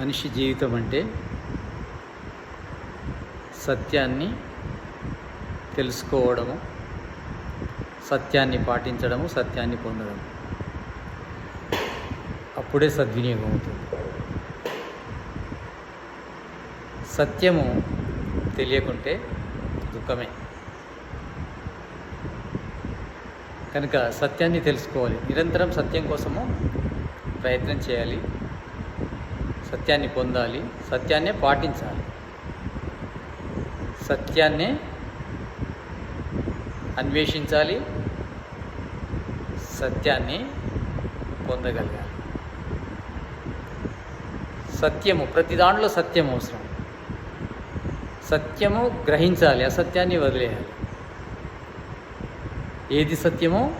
మనిషి జీవితం అంటే సత్యాన్ని తెలుసుకోవడము సత్యాన్ని పాటించడము సత్యాన్ని పొందడం అప్పుడే సద్వినియోగం అవుతుంది. సత్యము తెలియకుంటే దుఃఖమే. కనుక సత్యాన్ని తెలుసుకోవాలి. నిరంతరం సత్యం కోసము ప్రయత్నం చేయాలి. సత్యాన్ని పొందాలి సత్యాన్నే పాటించాలి. సత్యాన్నే అన్వేషించాలి సత్యాన్ని పొందగలగాలి. సత్యము ప్రతి దాంట్లో సత్యం అవసరం. సత్యము గ్రహించాలి అసత్యాన్ని వదిలేయాలి. ఏది సత్యమో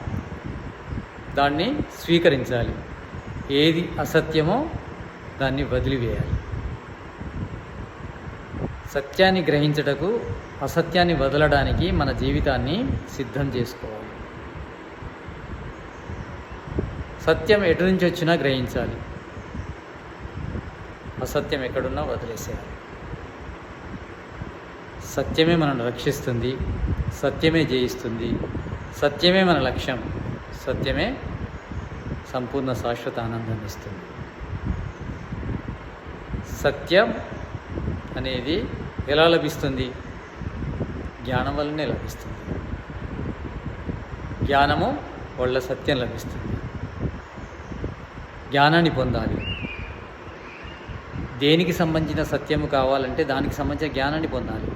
దాన్ని స్వీకరించాలి. ఏది అసత్యమో దాన్ని వదిలివేయాలి. సత్యాన్ని గ్రహించటకు అసత్యాన్ని వదలడానికి మన జీవితాన్ని సిద్ధం చేసుకోవాలి. సత్యం ఎటు నుంచి వచ్చినా గ్రహించాలి. అసత్యం ఎక్కడున్నా వదిలేసేయాలి. సత్యమే మనల్ని రక్షిస్తుంది సత్యమే జయిస్తుంది సత్యమే మన లక్ష్యం సత్యమే సంపూర్ణ శాశ్వత ఆనందాన్ని ఇస్తుంది. సత్యం అనేది ఎలా లభిస్తుంది? జ్ఞానం వల్లనే లభిస్తుంది. జ్ఞానము వల్ల సత్యం లభిస్తుంది. జ్ఞానాన్ని పొందాలి. దేనికి సంబంధించిన సత్యము కావాలంటే దానికి సంబంధించిన జ్ఞానాన్ని పొందాలి.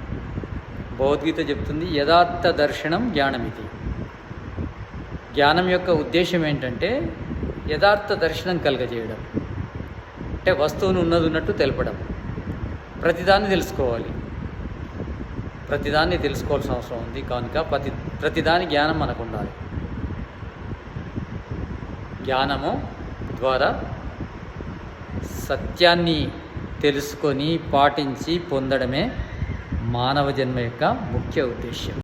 భగవద్గీత చెప్తుంది యథార్థ దర్శనం జ్ఞానం ఇది జ్ఞానం యొక్క ఉద్దేశం ఏంటంటే యథార్థ దర్శనం కలగజేయడం. అంటే వస్తువును ఉన్నది ఉన్నట్టు తెలపడం. ప్రతిదాన్ని తెలుసుకోవాలి. ప్రతిదాన్ని తెలుసుకోవాల్సిన అవసరం ఉంది. కనుక ప్రతి ప్రతిదాని జ్ఞానం మనకు ఉండాలి జ్ఞానము ద్వారా సత్యాన్ని తెలుసుకొని పాటించి పొందడమే మానవ జన్మ యొక్క ముఖ్య ఉద్దేశ్యం.